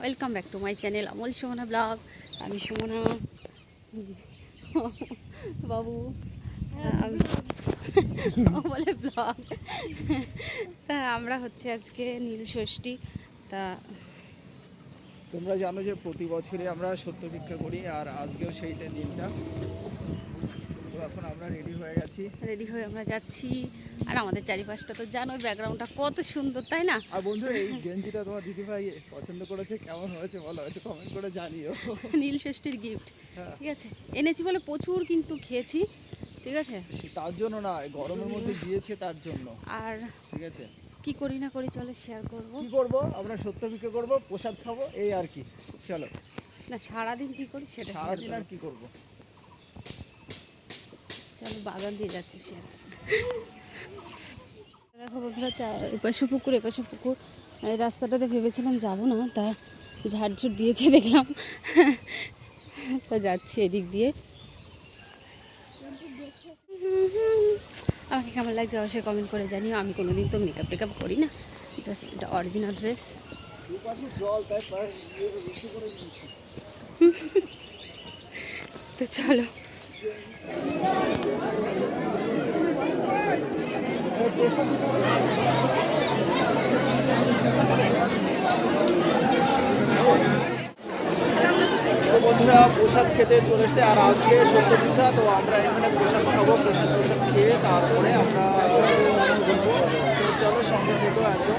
Welcome back to my channel Amal Sumona blog আমি সুমনা বাবু। আমি বলে ব্লগ তা আমরা হচ্ছে আজকে নীল ষষ্ঠী। তা তোমরা জানো যে প্রতি বছরই আমরা সত্য ভিক্ষা করি আর আজকেও সেইটা দিনটা। তো এখন আমরা রেডি হয়ে গেছি। রেডি হয়ে আমরা যাচ্ছি। আর আমাদের চারিপাশটা তো জানো ব্যাকগ্রাউন্ডটা কত সুন্দর তাই না? আর বন্ধু এই গেঞ্জিটা তোমার দিদিভাই পছন্দ করেছে কেমন হয়েছে বলো? একটু কমেন্ট করে জানিও। নীল ষষ্ঠীর গিফট হ্যাঁ। ঠিক আছে। এনেছি বলে প্রচুর কিন্তু খেয়েছি। ঠিক আছে? তার জন্য না গরমের মধ্যে দিয়েছে তার জন্য। আর ঠিক আছে? কি করি না করি চলে শেয়ার করব। কি করব? আমরা সত্য ভিক্ষা করব প্রসাদ খাব এই আর কি। চলো। না সারাদিন কি করি সেটা সারাদিন আর। কি করব? চলো বাগান দিয়ে যাচ্ছি শেয়ার দেখো বন্ধুরা এপাশে পুকুর এপাশে পুকুর। এই রাস্তাটাতে ভেবেছিলাম যাব না তা ঝাড়ঝুট দিয়েছে দেখলাম। তা যাচ্ছি এদিক দিয়ে। আমাকে কেমন লাগছে অবশ্যই কমেন্ট করে জানিও। আমি কোনো দিন তো মেকআপ টেকআপ করি না। জাস্ট এটা অরিজিনাল ড্রেস। তো চলো। তো বন্ধুরা প্রসাদ খেতে চলে এসেছে আর আজকে সত্য পিঠা তো আমরা এখানে প্রসাদ খাব, প্রসাদ প্রসাদ খেয়ে তারপরে আমরা চলো সঙ্গে থেকো একদম।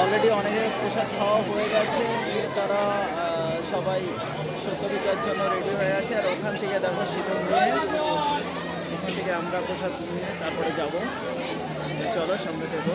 অলরেডি অনেকে প্রসাদ খাওয়া হয়ে গেছে তারা সবাই সত্য পিঠার জন্য রেডি হয়ে আছে। আর ওখান থেকে দেখো শীতল নিয়ে, ওখান থেকে আমরা প্রসাদ নিয়ে তারপরে যাব। চলো সঙ্গে থেকো।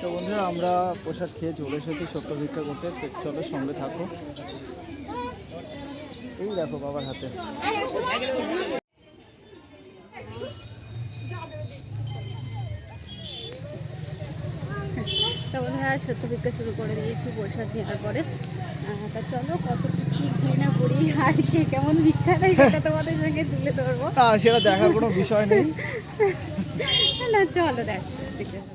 তো বন্ধুরা আমরা প্রসাদ খেয়ে চলে এসেছি সত্য ভিক্ষা করতে চলো সঙ্গে থাকো। এই দেখো বাবার হাতে। তো বন্ধুরা সত্য শুরু করে দিয়েছি প্রসাদ নেওয়ার পরে। তা চলো কত কি ঘৃণা করি আর কে কেমন ভিক্ষা দেয় সেটা তোমাদের সঙ্গে তুলে ধরবো। না সেটা দেখার কোনো বিষয় নেই। না চলো দেখ দেখতে থাকো।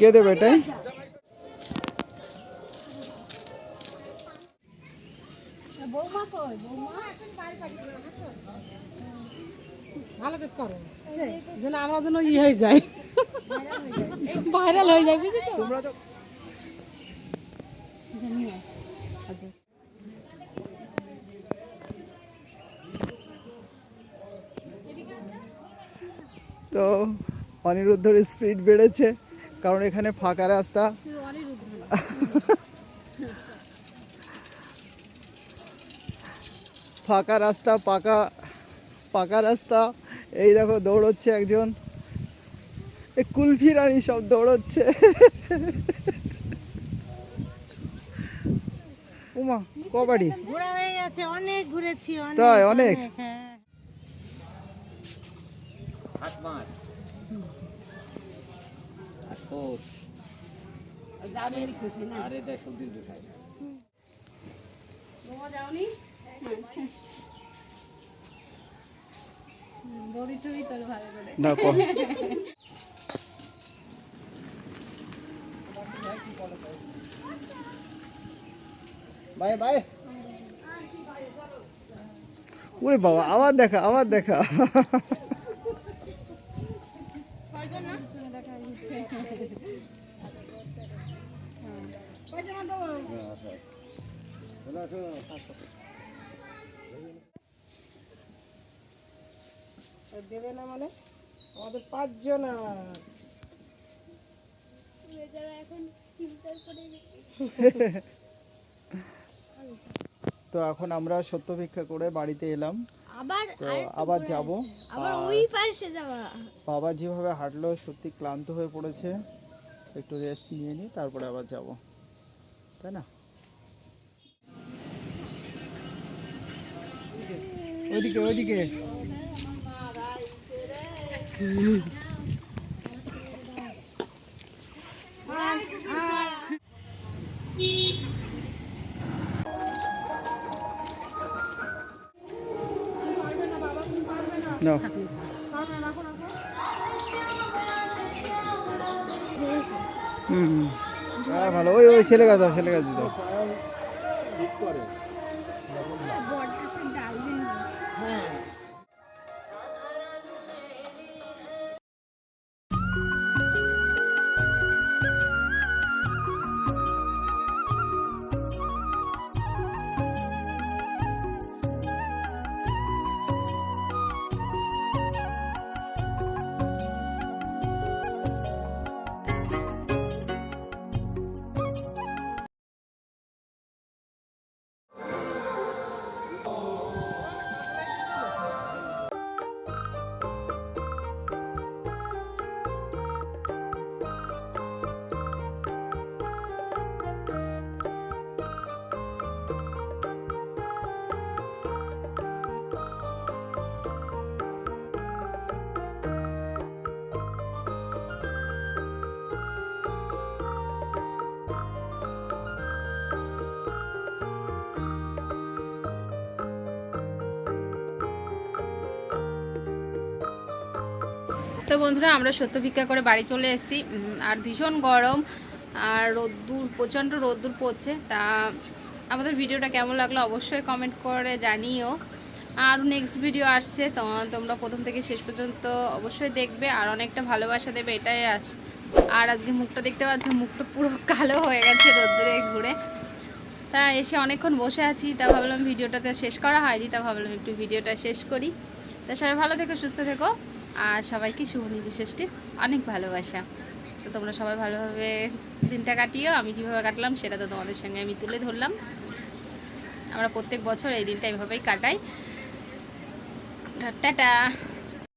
কে দেবে এটাই? ভালো করে করো। যেন আমরা যেন ই হয়ে যায় ভাইরাল হয়ে যায় বুঝেছ? তোমরা তো তো অনিরুদ্ধর স্পিড বেড়েছে। কারণ এখানে ফাঁকা রাস্তা। ফাঁকা রাস্তা পাকা পাকা রাস্তা। এই দেখো দৌড়চ্ছে একজন। এ কুলফি রানী সব দৌড়চ্ছে। উমা কবাডি। ঘোরা হয়ে গেছে অনেক ঘুরেছি অনেক তাই, অনেক? হ্যাঁ যাবে। খুশি না বৌমা যাওনি? বৌদি ছবি তোর ভালো করে। না বাই বাই। ওরে বাবা আবার দেখা আবার দেখা। দেবে না মানে? আমাদের পাঁচজন তো এখন আমরা সত্য ভিক্ষা করে বাড়িতে এলাম। আবার তো আবার যাব। বাবা যেভাবে হাঁটলো সত্যি ক্লান্ত হয়ে পড়েছে। একটু রেস্ট নিয়ে নিই তারপরে আবার যাব। তাই না? ওইদিকে ওইদিকে। না হুম হুম। হ্যাঁ ভালো। ওই ওই ছেলে গাছ দাও। ছেলে গাছ দাও তো বন্ধুরা, আমরা সত্য ভিক্ষা করে বাড়ি চলে এসেছি। আর ভীষণ গরম, আর রোদ্দুর, প্রচণ্ড রোদ্দুর পড়ছে। তা আমাদের ভিডিওটা কেমন লাগল অবশ্যই কমেন্ট করে জানিও। আর নেক্সট ভিডিও আসছে, তো তোমরা প্রথম থেকে শেষ পর্যন্ত অবশ্যই দেখবে, আর অনেকটা ভালোবাসা দেবে, এটাই আস। আর আজকে মুখটা দেখতে পাচ্ছ, মুখটা পুরো কালো হয়ে গেছে রোদ্দুরে ঘুরে। তা এসে অনেকক্ষণ বসে আছি, তা ভাবলাম ভিডিওটাতে শেষ করা হয়নি, তা ভাবলাম একটু ভিডিওটা শেষ করি। তা সবাই ভালো থেকো, সুস্থ থেকো। আর সবাইকে শুভ ষষ্ঠীর অনেক ভালোবাসা। তো তোমরা সবাই ভালোভাবে দিনটা কাটিও, আমি কীভাবে কাটলাম সেটা তো তোমাদের সঙ্গে আমি তুলে ধরলাম। আমরা প্রত্যেক বছর এই দিনটা এভাবেই কাটাই। টাটা